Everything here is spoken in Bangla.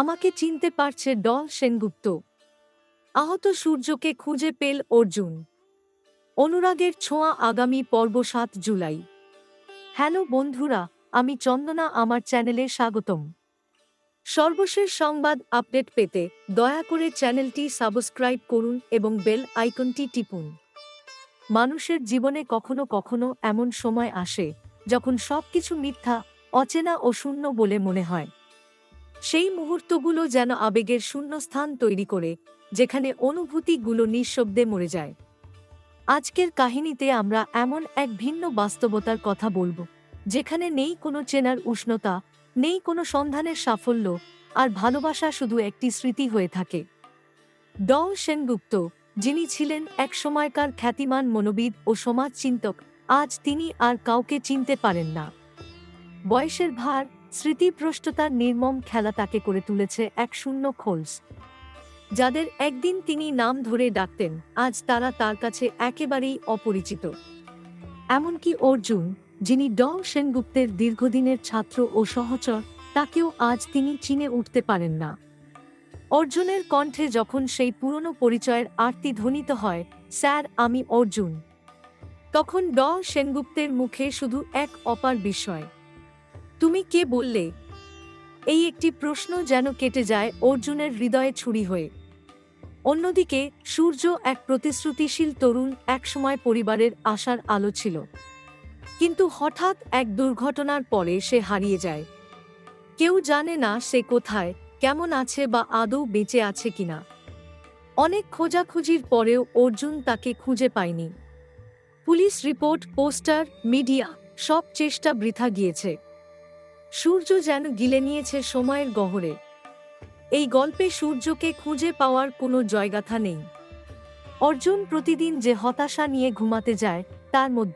আমাকে চিনতে পারছে ডল সেনগুপ্ত। আহত সূর্যকে খুঁজে পেল অর্জুন। অনুরাগের ছোঁয়া আগামী পর্ব সাত জুলাই। হ্যালো বন্ধুরা, আমি চন্দনা, আমার চ্যানেলে স্বাগতম। সর্বশেষ সংবাদ আপডেট পেতে দয়া করে চ্যানেলটি সাবস্ক্রাইব করুন এবং বেল আইকনটি টিপুন। মানুষের জীবনে কখনো কখনো এমন সময় আসে যখন সবকিছু মিথ্যা, অচেনা ও শূন্য বলে মনে হয়। সেই মুহূর্তগুলো যেন আবেগের শূন্যস্থান তৈরি করে, যেখানে অনুভূতিগুলো নিঃশব্দে মরে যায়। আজকের কাহিনীতে আমরা এমন এক ভিন্ন বাস্তবতার কথা বলব, যেখানে নেই কোনো চেনার উষ্ণতা, নেই কোনো সন্ধানের সাফল্য, আর ভালোবাসা শুধু একটি স্মৃতি হয়ে থাকে। ড সেনগুপ্ত, যিনি ছিলেন এক সময়কার খ্যাতিমান মনোবিদ ও সমাজ চিন্তক আজ তিনি আর কাউকে চিনতে পারেন না। বয়সের ভার স্মৃতিভ্রষ্টতার নির্মম খেলা তাকে করে তুলেছে এক শূন্য খোলস। যাদের একদিন তিনি নাম ধরে ডাকতেন, আজ তারা তার কাছে একেবারেই অপরিচিত। এমনকি অর্জুন, যিনি ডং সেনগুপ্তের দীর্ঘদিনের ছাত্র ও সহচর, তাকেও আজ তিনি চিনে উঠতে পারেন না। অর্জুনের কণ্ঠে যখন সেই পুরনো পরিচয়ের আরতি ধ্বনিত হয়, স্যার, আমি অর্জুন। তখন ড সেনগুপ্তের মুখে শুধু এক অপার বিস্ময়। তুমি কে বললে? এই একটি প্রশ্ন যেন কেটে যায় অর্জুনের হৃদয়ে ছুরি হয়ে। অন্যদিকে, সূর্য এক প্রতিশ্রুতিশীল তরুণ একসময় পরিবারের আশার আলো ছিল। কিন্তু হঠাৎ এক দুর্ঘটনার পরে সে হারিয়ে যায়। কেউ জানে না সে কোথায়, কেমন আছে বা আদৌ বেঁচে আছে কিনা অনেক খোঁজাখুঁজির পরেও অর্জুন তাকে খুঁজে পায়নি। পুলিশ রিপোর্ট, পোস্টার, মিডিয়া সব চেষ্টা বৃথা গিয়েছে। সূর্য যেন গিলে নিয়েছে সময়ের গহরে। এই গল্পে সূর্যকে খুঁজে পাওয়ার কোনো জয়গাথা নেই। অর্জুন প্রতিদিন যে হতাশা নিয়ে ঘুমাতে যায়, তার মধ্যে